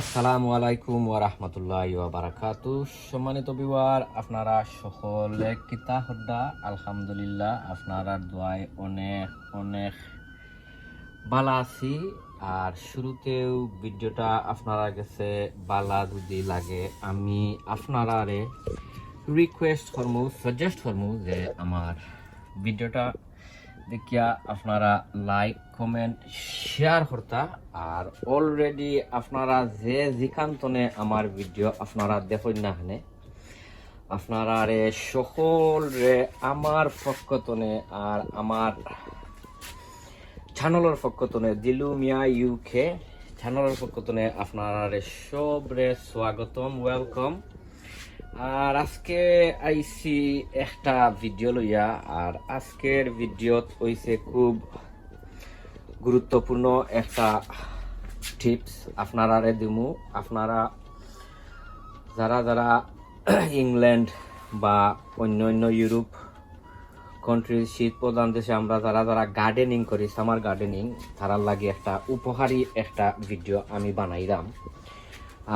আসসালামু আলাইকুম ওয়া বারাকাতু সম্মানিত বিওয়ার আপনারা সকলে কিতা হদ্দা আলহামদুলিল্লাহ, আপনারা দোয়ায় অনেক অনেক বালা আছি। আর শুরুতেও ভিডিওটা আপনারা কাছে বালা যদি লাগে, আমি আপনারারে রিকোয়েস্ট করমু সাজেস্ট করমু যে আমার ভিডিওটা দেখিয়া আপনারা লাইক কমেন্ট শেয়ার করতা। আর অলরেডি আপনারা যে যেখান্তনে আমার ভিডিও আপনারা দেখুন না হানে আপনারা রে সকল রে আমার পক্ষতনে আর আমার চ্যানেলের পক্ষতনে, দিলু মিয়া ইউকে চ্যানেলের পক্ষতনে আপনারা রে সব রে স্বাগতম ওয়েলকাম আর আজকে আইসি একটা ভিডিও লইয়া, আর আজকের ভিডিওত হইছে খুব গুরুত্বপূর্ণ একটা টিপস আপনারা দিমু। আপনারা যারা যারা ইংল্যান্ড বা অন্য অন্য ইউরোপ কান্ট্রির শীত প্রধান দেশে আমরা যারা যারা গার্ডেনিং করি সামার গার্ডেনিং তারার লাগে একটা উপহারী একটা ভিডিও আমি বানাইলাম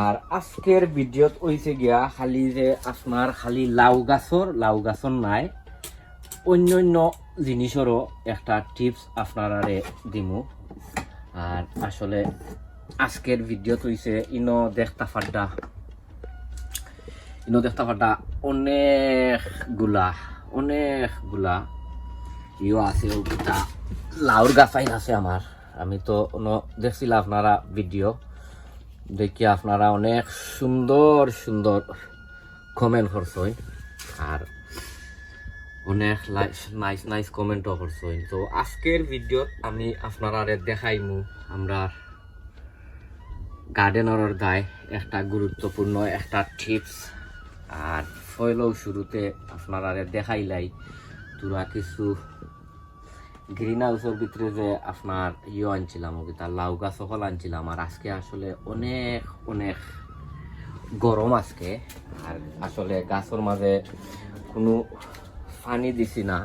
আর আজকের ভিডিওত হইছে গিয়া খালি যে আপনার খালি লাউ গাছর লাউ গাছর নাই অন্য অন্য জিনিসেরও একটা টিপস আপনারারে দিমু। আর আসলে আজকের ভিডিওত হইছে ইনো দেখতা ফাড্ডা। ইনো দেখতা ফাড্ডা অনেকগুলা অনেকগুলা ইও আছে লাউর গাছাই আছে আমার আমি তো দেখছিলাম আপনারা ভিডিও। দেখি আপনারা অনেক সুন্দর সুন্দর কমেন্ট করছই আর অনেক নাইস নাইস কমেন্টও করছই তো আজকের ভিডিওত আমি আপনারা দেখাইমু আমরা গার্ডেনারের গায়ে একটা গুরুত্বপূর্ণ একটা টিপস আর ফয়লও শুরুতে আপনারা দেখাইলাই। তোরা কিছু গ্রিন হাউসের ভিতরে যে আপনার ইয়ে আনছিলাম তার লাউ গাছ সকল আনছিলাম, আর আজকে আসলে অনেক অনেক গরম আজকে, আর আসলে গাছের মাঝে কোনো পানি দিছি না।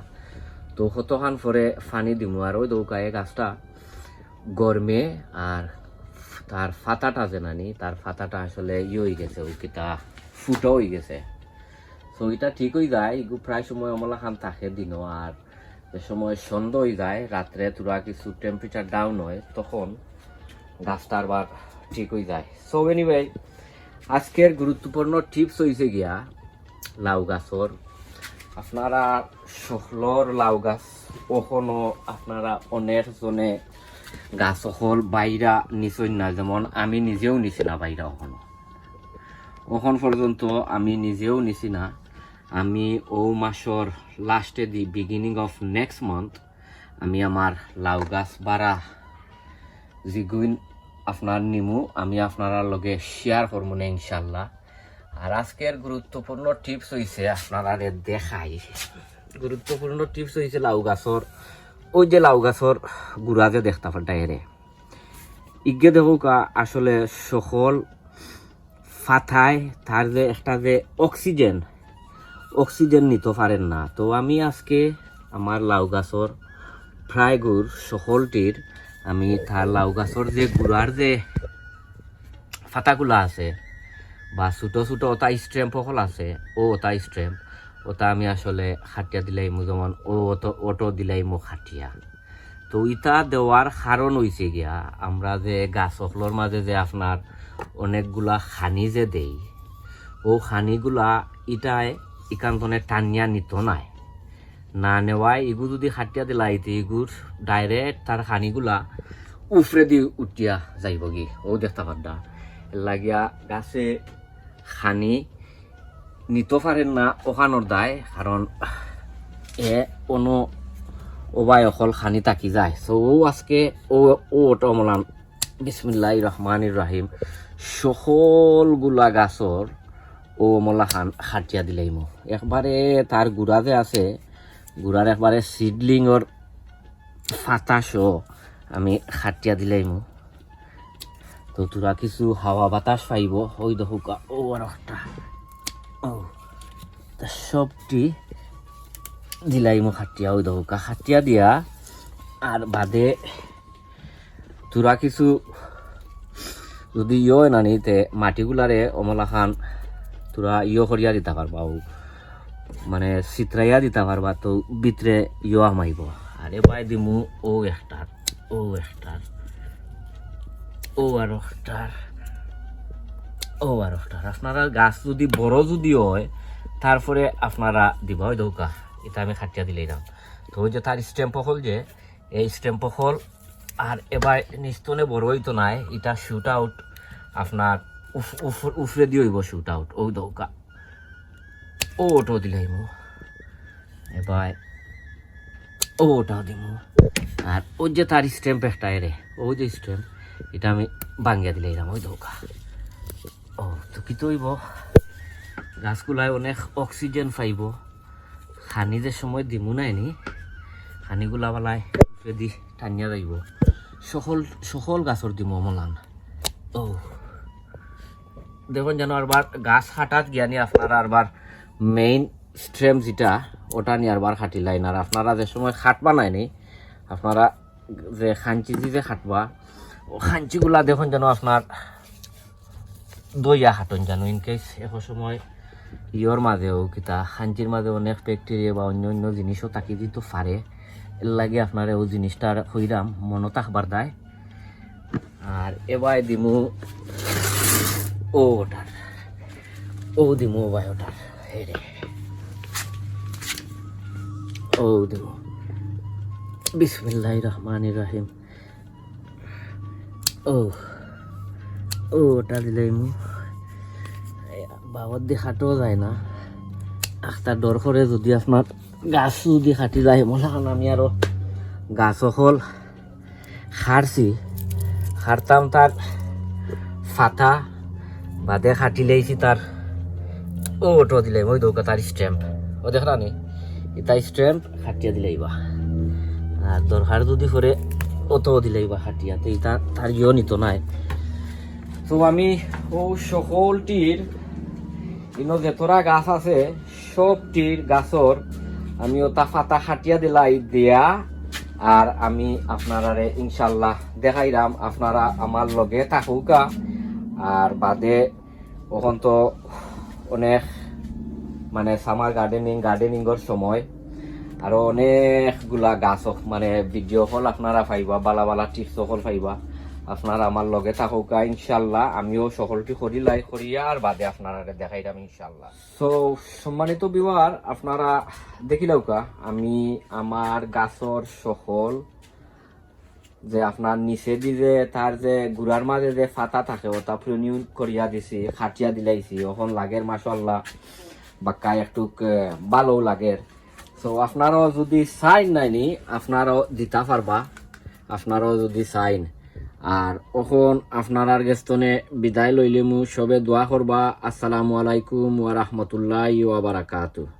তো কতখান পরে পানি দিমু, আর ওই দৌকায় গাছটা গরমে, আর তার ফাতাটা যে নানি, তার ফাতাটা আসলে ইয়ে হয়ে গেছে ও কিতা ফুটো হয়ে গেছে। তো এটা ঠিক হয়ে যায়, প্রায় সময় অমলা খান থাকে দিনও, আর যে সময় সন্ধ্যা যায়, রাত্রে তোরা কিছু টেম্পারেচার ডাউন হয়, তখন গাছটা আবার ঠিক হয়ে যায়। সো এনিওয়ে আজকের গুরুত্বপূর্ণ টিপস হয়েছে গিয়া লাউ গাছর। আপনারা সকলর লাউ গাছ কখনো আপনারা অনেক জনে গাছ সকল বাইরা নিচই না, যেমন আমি নিজেও নিছি না বাইরা কখনো। ওখন পর্যন্ত আমি নিজেও নিছি না আমি ও মাসর লাস্টে the beginning of next month আমি আমার লাউ গাছ বাড়া যেগুন আপনার নিমু, আমি আপনার লগে শেয়ার করব না ইনশাল্লাহ। আর আজকের গুরুত্বপূর্ণ টিপস হয়েছে আপনারা দেখাই। গুরুত্বপূর্ণ টিপস হয়েছে লাউ গাছর ওই যে লাউ গাছর গুড়া যে দেখতে পাল্টাই রে ইগে দেখুকা আসলে সকল ফাথায় তার যে একটা যে অক্সিজেন অক্সিজেন নিতে পারেন না। তো আমি আজকে আমার লাউ গাছর ফ্রাই গুড় সকলটির আমি তার লাউ গাছর যে গুড়ার যে ফাতাগুলা আছে বা ছোটো ছোটো ওটা স্ট্রেম্প সকল আছে ও ওটা স্ট্রেম্প ওটা আমি আসলে খাটিয়া দিলাই মো যেমন ও অটো অটো দিলাই মো খাটিয়া। তো ইটা দেওয়ার কারণ হয়েছে গিয়া, আমরা যে গাছ সকলের মাঝে যে আপনার অনেকগুলা খানি যে দেই ও খানিগুলা ইটায় ইকান্তনে টানিয়া নিত নাই। না নেওয়ায় ইগু যদি খাটিয়া দিলা, ইতে ইগুর ডাইরেক্ট তার খানিগুলা উফরে দি উঠিয়া যাইব কি ও দেখতে পারদা লাগিয়া গাছে খানি নিতে পারেন না ওখানোর দায় কারণ এ কোনো ওবাই অকল খানি তাকি যায়। সো ও আজকে ও ও অটমলান। বিসমিল্লাহ রহমান রাহিম সকলগুলা গাছর ও মলা খান খাটিয়া দিলাই মো একবারে তার গুড়া যে আছে, গুড়ার একবারে সিডলিংর ফাতাসও আমি খাটিয়া দিলাই মো তো তোরা কিছু হাওয়া বাতাস পাইব, ওই দেখুকা ও আর একটা। ও সবটি দিলাই মো খাটিয়া ওই দেখুকা খাটিয়া দিয়া। আর বাদে তোরা কিছু যদি ইয় না নিতে, মাটিগুলারে অমলা খান তোরা ইয় করিয়া দিতে পারবা, ও মানে চিত্রাইয়া দিতে পারবা, তো ভিতরে ইয় আমাইব। আর এবার দিমু, ও একটার ও একটার ও আর একটার ও আর একটার আপনারা গাছ যদি বড় যদি হয়, তারপরে আপনারা দিবা ওই দৌকা। এটা আমি খাটিয়া দিলেই দাম তো ওই যে তার স্ট্যাম্প হল যে, এই স্ট্যাম্প হল, আর এবার নিস্তনে বড় হইতো নাই, এটা শুট আউট আপনার উফরে দিয়ে হইব শুট আউট ওই দৌকা ও, ওটাও দিলাই মো এবার ও, ওটাও দিব আর ওই যে তার স্ট্যাম্প একটা রে ওই যে স্ট্যাম্প এটা আমি বাঙ্গিয়া দিলে এরাম ওই দৌকা ও, তো কি তৈব গাছগুলায় অনেক অক্সিজেন পাইব। খানি যে সময় দিমু নাই নি খানিগুলা বালাই যদি টানিয়া যাইব সকল সকল গাছর দিমু অমলান। ও। দেখুন যেন আরবার গাছ হাঁটাত জ্ঞানী আপনারা আরবার মেইন স্ট্রেম যেটা, ওটা নিয়ে আরবার খাটি লাইন আর আপনারা যে সময় খাটবা নাই নি আপনারা যে খাঞ্চি যে খাটবা ও খাঞ্চিগুলা দেখুন যেন আপনার দইয়া হাঁটন জানো ইন কেস এক সময় ইয়র মাঝেও কিতা, খাঞ্চির মাঝে অনেক ব্যাকটেরিয়া বা অন্য অন্য জিনিসও তাকি দিতে পারে এর লাগে আপনার ও জিনিসটার হইরাম, মনত আখবার দেয়। আর এবার দিমু ও ওটার ও দিমু ভাই ওটার হেরে ও দিমু বিসমিল্লাহ রহমান রাহিম। ও ও ওটা দিলাই মু বাবার দিয়ে খাটেও যায় না। আখতার ডর করে যদি আপনার গাছ যদি খাটি যায় হয় আমি আরও গাছ হল খারছি খারতাম তার ফাটা বাদে খাটি লাইছি তার ওটো দিলাই ওই দৌকা তার স্ট্যাম্প। ও দেখলা নি এটা স্ট্যাম্প খাটিয়া দিলাইবা আর দরকার যদি করে অতো দিলাইবা খাটিয়াতে ইতা তার ইয়ে নিত নাই। তো আমি ও সকলটির, ইনো যেতরা গাছ আছে, সবটির গাছর আমি ওটা ফাতা খাটিয়া দিলাই দিয়া। আর আমি আপনারারে ইনশাল্লাহ দেখাইরাম, আপনারা আমার লগে থাকুকা আর বাদে ওখান তো অনেক মানে সামার গার্ডেনিং গার্ডেনিংয়ের সময়। আরও অনেকগুলা গাছ মানে ভিডিও হল আপনারা পাইবা বালা বালা টিপস হল পাইবা। আপনারা আমার লগে থাকুকা, ইনশাল্লাহ। আমিও সকলটি করিলাই করিয়া আর বাদে আপনারা দেখাইলাম ইনশাল্লাহ। সো সম্মানিত বিবার আপনারা দেখিলাউকা আমি আমার গাছর সকল যে আপনার নিচে দি যে তার যে গুড়ার মাঝে যে ফাতা থাকে, ওটা প্রনিউ করিয়া দিছি, খাটিয়া দিলাইছি। এখন লাগের মাসাল্লাহ বাক্কা একটু ভালো লাগের সো আপনারও যদি সাইন নাইনি আপনারও দিতা পারবা। আপনারও যদি সাইন আর এখন আপনার গেস্তনে বিদায় লইলে মু সবে দোয়া করবা। আসসালামু আলাইকুম ওয়া রাহমাতুল্লাহি ওয়া বারাকাতুহু।